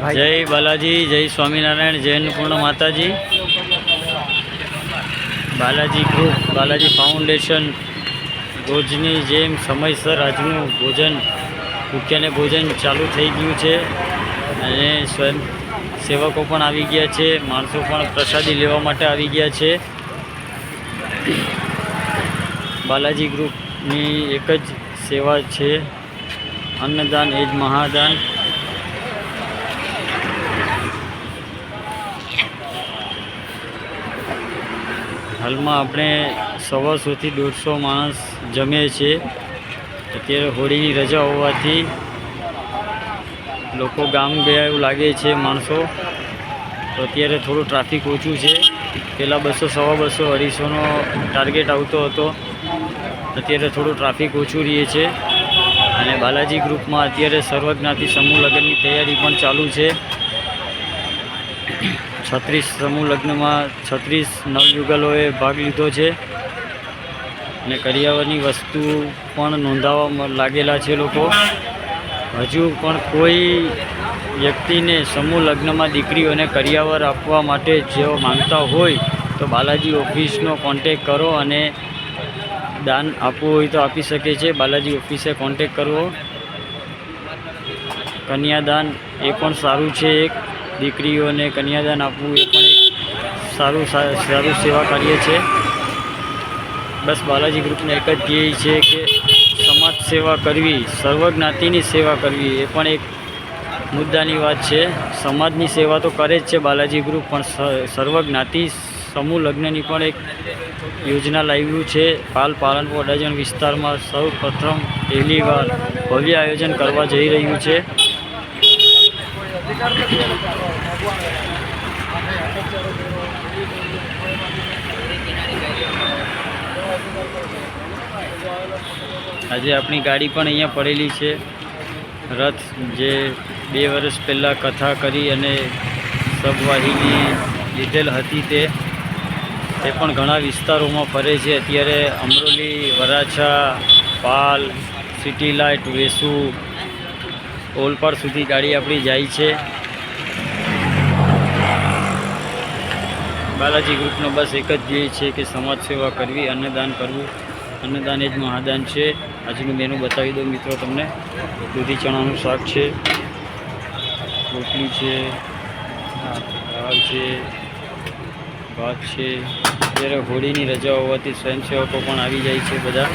જય બાલાજી, જય સ્વામિનારાયણ, જય અન્નપૂર્ણ માતાજી. બાલાજી ગ્રુપ, બાલાજી ફાઉન્ડેશન, રોજની જેમ સમયસર આજનું ભોજન મુખ્યને ભોજન ચાલુ થઈ ગયું છે. અને સ્વયં સેવકો પણ આવી ગયા છે, માણસો પણ પ્રસાદી લેવા માટે આવી ગયા છે. બાલાજી ગ્રુપની એક જ સેવા છે, અન્નદાન એ જ મહાદાન. હાલમાં આપણે સવાસોથી દોઢસો માણસ જમે છે અત્યારે હોળીની રજા હોવાથી લોકો ગામ ગયા એવું લાગે છે માણસો. તો અત્યારે થોડું ટ્રાફિક ઓછું છે. પહેલાં બસો, સવા બસો અઢીસોનો ટાર્ગેટ આવતો હતો. અત્યારે થોડું ટ્રાફિક ઓછું રહે છે. અને બાલાજી ગ્રુપમાં અત્યારે સર્વજ્ઞાતિ સમૂહ લગ્નની તૈયારી પણ ચાલુ છે. છત્રીસ સમૂહ લગ્નમાં છત્રીસ નવયુગલોએ ભાગ લીધો છે. અને કરિયાવરની વસ્તુ પણ નોંધાવા લાગેલા છે લોકો. હજુ પણ કોઈ વ્યક્તિને સમૂહ લગ્નમાં દીકરીઓને કરિયાવર આપવા માટે જેઓ માંગતા હોય તો બાલાજી ઓફિસનો કોન્ટેક કરો અને દાન આપવું હોય તો આપી શકે છે. બાલાજી ઓફિસે કોન્ટેક કરવો. કન્યાદાન એ પણ સારું છે એક. દીકરીઓને કન્યાદાન આપવું એ પણ એક સારું સારું સેવા કાર્ય છે. બસ બાલાજી ગ્રુપને એક જ ધ્યેય છે કે સમાજ સેવા કરવી, સર્વજ્ઞાતિની સેવા કરવી એ પણ એક મુદ્દાની વાત છે. સમાજની સેવા તો કરે જ છે બાલાજી ગ્રુપ, પણ સ- સર્વ સમૂહ લગ્નની પણ એક યોજના લાવ્યું છે. પાલ પાલનપુર અડાજણ વિસ્તારમાં સૌ પ્રથમ પહેલીવાર ભવ્ય આયોજન કરવા જઈ રહ્યું છે. આજે આપણી ગાડી પણ અહીંયા પડેલી છે. રથ જે બે વર્ષ પહેલાં કથા કરી અને સબવાહિની લીધેલ હતી તે તે પણ ઘણા વિસ્તારોમાં ફરે છે. અત્યારે અમરોલી, વરાછા, પાલ, સિટી લાઇટ, વેસુ ઓલપાડ સુધી ગાડી આપણી જાય છે. બાલાજી ગ્રુપનો બસ એક જ ધ્યેય છે કે સમાજ સેવા કરવી, અન્નદાન કરવું. અન્નદાન એ જ મહાદાન છે. આજનું મેનુ બતાવી દઉં મિત્રો તમને. દૂધી ચણાનું શાક છે. રોટલી છે દાળ છે. ભાત છે. અત્યારે હોળીની રજા હોવાથી સ્વયંસેવકો પણ આવી જાય છે બધા.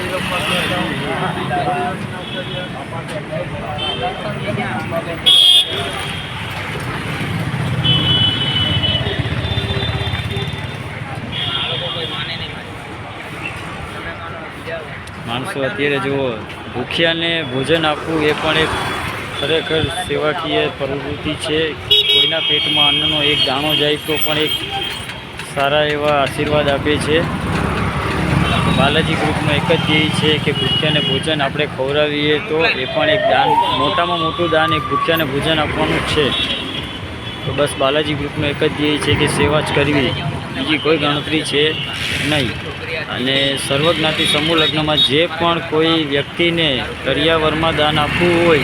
માણસો અત્યારે જુઓ, ભૂખ્યાને ભોજન આપવું એ પણ એક ખરેખર સેવાકીય પ્રવૃત્તિ છે. કોઈના પેટમાં અન્નનો એક દાણો જાય તો પણ એક સારા એવા આશીર્વાદ આપે છે. બાલાજી ગ્રુપનો એક જ ધ્યેય છે કે ભૂખ્યાને ભોજન આપણે ખવડાવીએ તો એ પણ એક દાન, મોટામાં મોટું દાન એક ભૂખ્યાને ભોજન આપવાનું છે. તો બસ બાલાજી ગ્રુપનો એક જ ધ્યેય છે કે સેવા જ કરવી. બીજી કોઈ ગણતરી છે નહીં. અને સર્વજ્ઞાતિ સમૂહ લગ્નમાં જે પણ કોઈ વ્યક્તિને કરિયાવરમાં દાન આપવું હોય,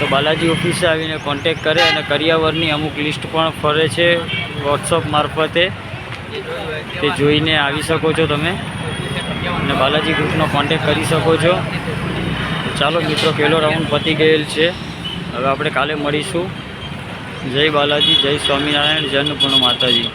તો બાલાજી ઓફિસે આવીને કોન્ટેક કરે અને કરિયાવરની અમુક લિસ્ટ પણ ફરે છે વોટ્સઅપ મારફતે. તે જોઈને આવી શકો છો તમે. અને બાલાજી ગ્રુપનો કોન્ટેક કરી શકો છો. ચાલો મિત્રો, પહેલો રાઉન્ડ પતી ગયેલ છે. હવે આપણે કાલે મળીશું. જય બાલાજી, જય સ્વામિનારાયણ, જય પૂર્ણ માતાજી.